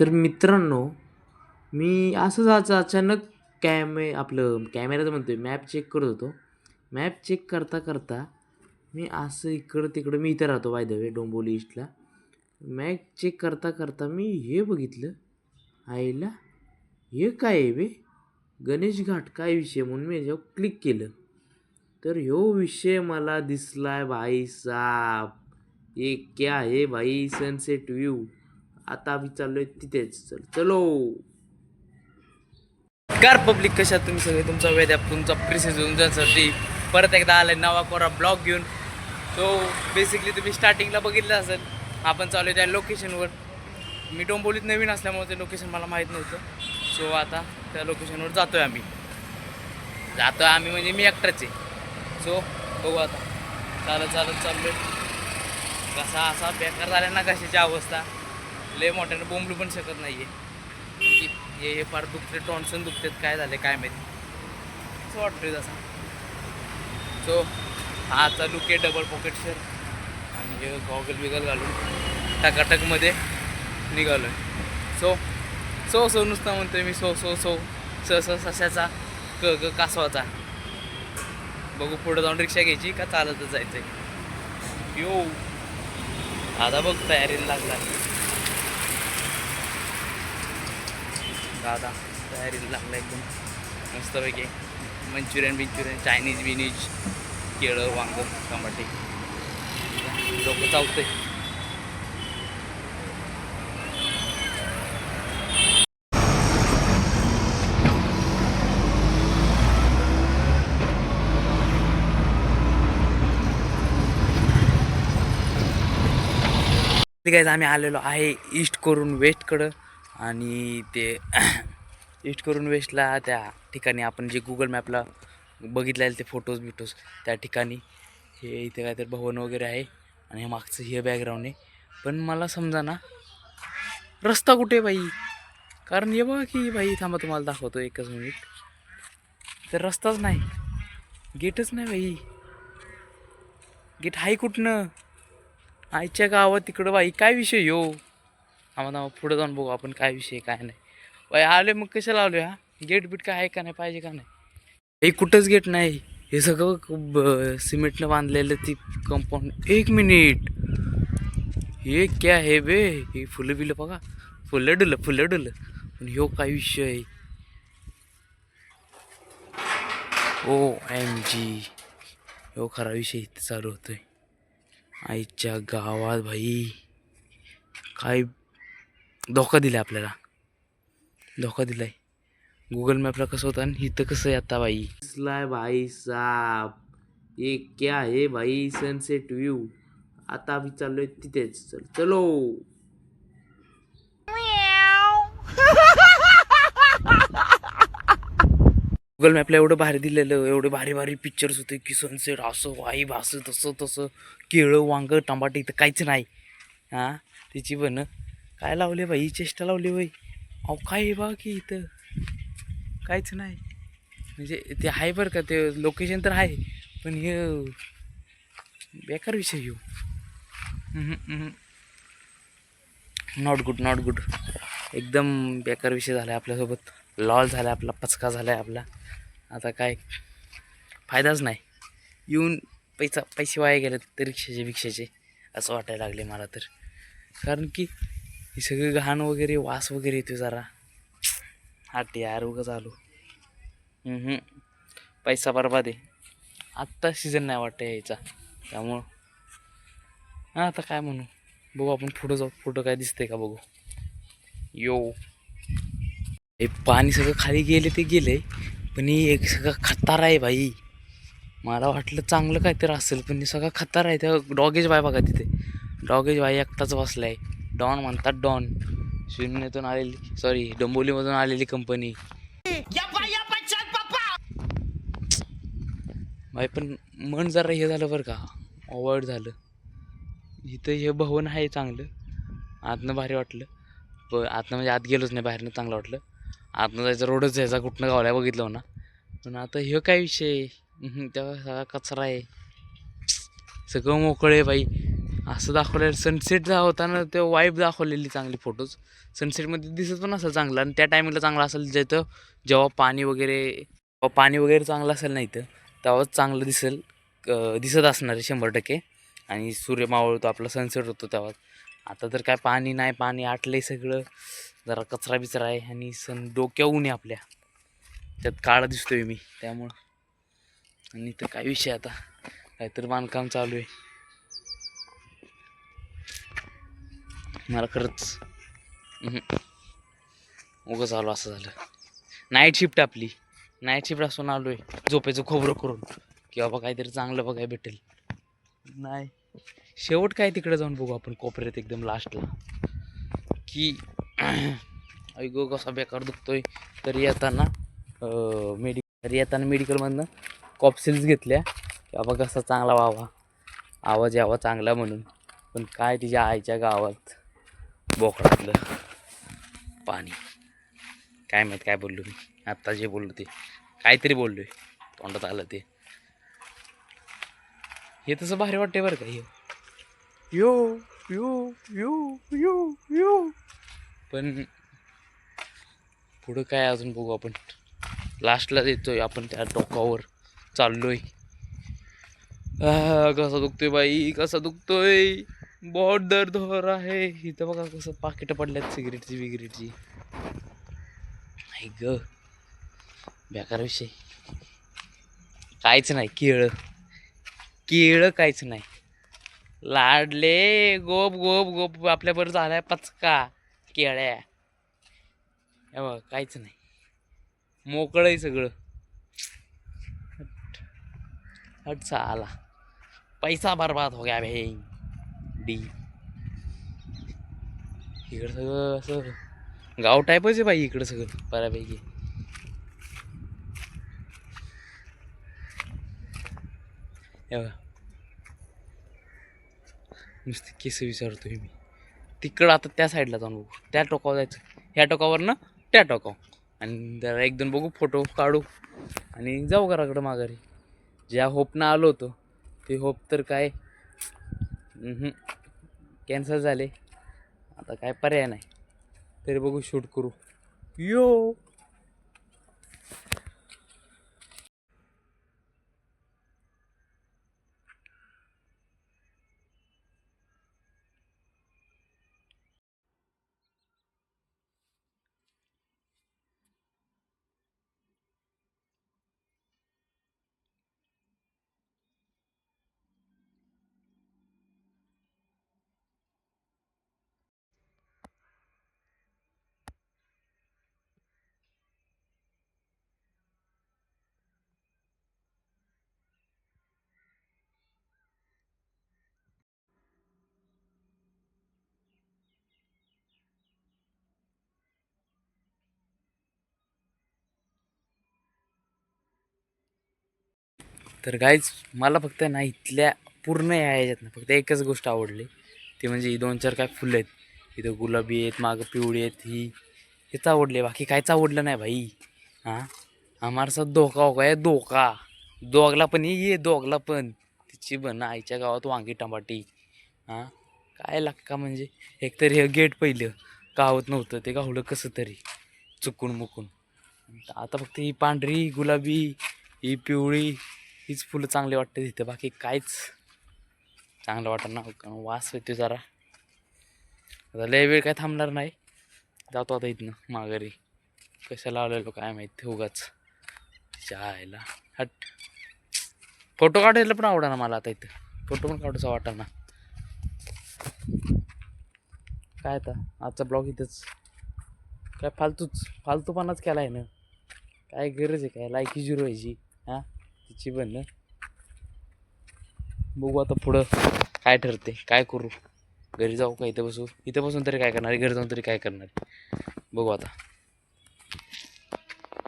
तर मित्रांनो मी असंच आज अचानक कॅमे आपलं कॅमेऱ्याचं म्हणतो आहे मॅप चेक करत होतो. मॅप चेक करता करता मी असं इकडं तिकडं मी इथं राहतो बाय द वे डोंबोली ईस्टला मॅप चेक करता करता मी हे बघितलं. आईला हे काय आहे बे? गणेश घाट काय विषय म्हणून मी याच्यावर क्लिक केलं. तर ह्यो विषय मला दिसलाय भाई साब. हे क्या हे भाई? सनसेट व्ह्यू आता आम्ही चाललोय तिथेच. चल चलो. कार पब्लिक कशात तुम्ही सगळे? तुमचा वेद ॲप तुमचा प्रिसेस तुमच्यासाठी परत एकदा आलाय नवा कोरा ब्लॉग घेऊन. सो बेसिकली तुम्ही स्टार्टिंगला बघितलं असेल. आपण चालू आहे त्या लोकेशनवर मी डोंबोलीत नवीन असल्यामुळे ते लोकेशन मला माहीत नव्हतं. सो आता त्या लोकेशनवर जातो आहे आम्ही. जातो आहे आम्ही म्हणजे मी एकटाच आहे. सो बघू आता. चालत चालत चाललो कसा असा बेकार झाला ना कशाची अवस्था. लय मोठ्यानं बोंबलू पण शकत नाही आहे हे हे फार दुखते टॉन्सन दुखतात काय झाले काय माहिती. असं वाटतंय तसा सो हा चालू के डबल पॉकेट शर्ट आणि हे गॉगल बिगल घालून टकाटकमध्ये निघालो आहे सो सो सो नुसता म्हणतोय मी सो सो सो स स सशाचा क ग कासवाचा बघू पुढं जाऊन रिक्षा घ्यायची का चालतच जायचं आहे यो आता बघ तयारीला लागला. दादा तयारीला लागला एकदम. मस्तपैकी. मंचुरियन बिंचुरियन चायनीज बिनीज केळं वांग टमाटे. डोकं चावते गायज आम्ही आलेलो आहे ईस्ट करून वेस्टकडं आणि ते ईस्ट करून वेस्टला त्या ठिकाणी आपण जे गुगल मॅपला बघितलेले ते फोटोज बिटोज त्या ठिकाणी. हे इथे काहीतरी भवन वगैरे आहे आणि हे मागचं हे बॅकग्राऊंड आहे. पण मला समजा ना रस्ता कुठे आहे बाई? कारण हे बघा की बाई थांबा तुम्हाला दाखवतो एकच मिनिट तर रस्ताच नाही. गेटच नाही बाई. गेट आहे कुठनं? आईच्या गावात तिकडं बाई काय विषय यो? आम्हाला पुढे जाऊन बघू आपण काय विषय काय नाही. बाई आले मग कशाला आलो हा? गेट बीट काय आहे का नाही पाहिजे का नाही? हे कुठंच गेट नाही. हे सगळं सिमेंटनं बांधलेलं ती कंपाऊंड एक मिनिट हे क्या हे बे? हे फुलं बिलं बघा. फुलं डुलं फुलं डुलं. पण ह्यो काय विषय? आहे ओ एम जी ह्यो खरा विषय इथे चालू होतोय. आईच्या गावात भाई काय धोका दिलाय आपल्याला. धोका दिलाय. गुगल मॅपला कसं होतं आणि इथं कसं आहे आता बाई? दिसलाय भाई साब ये क्या है भाई? सनसेट व्यू आता आम्ही चाललोय तिथेच. चल चलो. गुगल मॅपला एवढं भारी दिलेलं एवढे भारी भारी पिक्चर्स होते की सनसेट असं वाईब असं तसं तसं केळं वांग टमाटे इथं काहीच नाही. हां? तिची बन काय लावले बाई? चेष्टा लावली बाई अहो काय बा की इथं? काहीच नाही. म्हणजे ते आहे बरं का ते लोकेशन तर आहे. पण हे बेकार विषय येऊ नॉट गुड नॉट गुड एकदम बेकार विषय झाला आहे आपल्यासोबत. लॉल झाला आपला पचका झाला आहे आपला. आता काय? फायदाच नाही. येऊन पैसा पैसे वाया गेले ते रिक्षाचे बिक्षाचे असं वाटायला लागले मला तर. कारण की हे सगळं घाण वगैरे वास वगैरे येतो जरा. आठ यार उगाच आलो पैसा बरबाद आहे. आत्ता सीझन नाही वाटतं यायचा. त्यामुळं. हां आता काय म्हणू? बघू आपण पुढं जाऊ. फोटो काय दिसतंय का बघू? यो. हे पाणी सगळं खाली गेले ते गेले पण हे एक सगळं खतार आहे भाई. मला वाटलं चांगलं काहीतरी असेल पण हे सगळं खतार आहे. त्या डॉगेज बाय बघा तिथे. डॉगेज बाई एकटाच बसलाय. डॉन म्हणतात डॉन. शून्यातून आलेली सॉरी डोंबोलीमधून आलेली कंपनी भाई पण मन जरा हे झालं बरं का. अवॉइड झालं. इथं हे भवन आहे चांगलं. आतनं भारी वाटलं. प आतनं म्हणजे आत गेलोच नाही बाहेरनं चांगलं वाटलं. आतनं जायचं रोडच जायचा कुठनं गावल्या बघितलं ना पण आता हे काय विषय आहे? तेव्हा सगळा कचरा आहे. सगळं मोकळं आहे बाई असं दाखवलं सनसेट होताना ते वाईब दाखवलेली चांगली फोटोज सनसेटमध्ये दिसत पण असेल चांगलं आणि त्या टायमिंगला चांगलं असेल जिथं जेव्हा पाणी वगैरे पाणी वगैरे चांगलं असेल नाही तर तेव्हाच चांगलं दिसेल दिसत असणार आहे शंभर टक्के. आणि सूर्य मावळतो आपला सनसेट होतो तेव्हा आता तर काय पाणी नाही पाणी आटलंय सगळं. जरा कचरा बिचरा आहे आणि सन डोक्या ऊन आहे आपल्या. त्यात काळा दिसतोय मी त्यामुळं. आणि तर काय विषय आता? काहीतरी बांधकाम चालू आहे. मला खरंच. उगं चालू असं झालं. नाईट शिफ्ट आपली. नाईट शिफ्ट असून आलो आहे झोपेचं खोबरं करून. की बाबा काहीतरी चांगलं बघायला भेटेल. नाही. शेवट काय तिकडे जाऊन बघू आपण कोपऱ्यात एकदम लास्टला की ऐगो कसा बेकार दुखतोय. तरी येताना मेडि तरी येताना मेडिकलमधनं कॉप्सिल्स घेतल्या. की बाबा कसा चांगला व्हावा. आवाज यावा चांगला म्हणून. पण काय तिच्या आईच्या गावात. बोकडातलं पाणी. काय माहीत काय बोललो मी. आत्ता जे बोललो ते. काहीतरी बोललो आहे तोंडात आलं ते. हे तसं भारी वाटते बरं का हे. यो यो यो यो यो. पण पुढं काय अजून बघू आपण. लास्टला देतोय आपण त्या टोकावर चाललोय. कसा दुखतोय बाई कसा दुखतोय. बहुत दर्द हो रहा है। इथं बघा कसं पाकिटं पडल्यात सिगरेटची बिगरेटची नाही ग. बेकार विषय. काहीच नाही केळं. केळं काहीच नाही. लाडले गोप गोप गोप आपल्याबरोबर झालाय पचका केळ्या. हे काहीच नाही. मोकळं आहे सगळं. हट. हट पैसा बर्बाद हो गया भाई डी इकडं सगळं असं गाव टाईपच आहे बाई इकडं सगळं बऱ्यापैकी. नुसते केस विचारतोय मी. तिकडं आता त्या साईडला जाऊन बघू. त्या टोकावर जायचं. ह्या टोकावर ना त्या टोकाव आणि जरा एक दोन बघू फोटो काढू. आणि जाऊ घराकडं माघारी. ज्या होपनं आलो होतो ते होप तर काय कॅन्सल झाले. आता काय पर्याय नाही. तरी बघू शूट करू. यो! तर काहीच मला फक्त ना इथल्या पूर्ण या ह्याच्यात ना फक्त एकच गोष्ट आवडली. ती म्हणजे ही दोन चार काय फुलं आहेत. इथं गुलाबी आहेत मागं पिवळी आहेत ही हेच आवडले. बाकी कायच आवडलं नाही भाई. हां? आम्हाला धोका होका काय? धोका. दोगला पण ये दोगला पण. तिची बन आईच्या गावात वांगी टमाटी. हां? काय लाक्का म्हणजे? एकतर हे गेट पहिलं. गावत नव्हतं. ते गावलं कसं तरी. चुकून मुकून. आता फक्त ही पांढरी गुलाबी ही पिवळी हीच फुलं चांगली वाटते तिथं बाकी काहीच चांगलं वाटत ना कारण वास येतो जरा. आता लय वेळ काय थांबणार नाही. जातो आता इथनं माघारी. कशा लावलेलो काय माहिती. उगाच. जायला. हट. फोटो काढायला पण आवडा ना मला आता इथं. फोटो पण काढूचा वाटा ना काय आता? आजचा ब्लॉग इथंच. काय फालतूच. फालतूपणाच केला आहे ना. काय गरज आहे काय? लायकी झिरो व्हायची हां? तिची पण ना. बघू आता पुढं काय ठरते काय करू? घरी जाऊ का इथं बसू? इथं बसून तरी काय करणार? घरी जाऊन तरी काय करणार? बघू आता.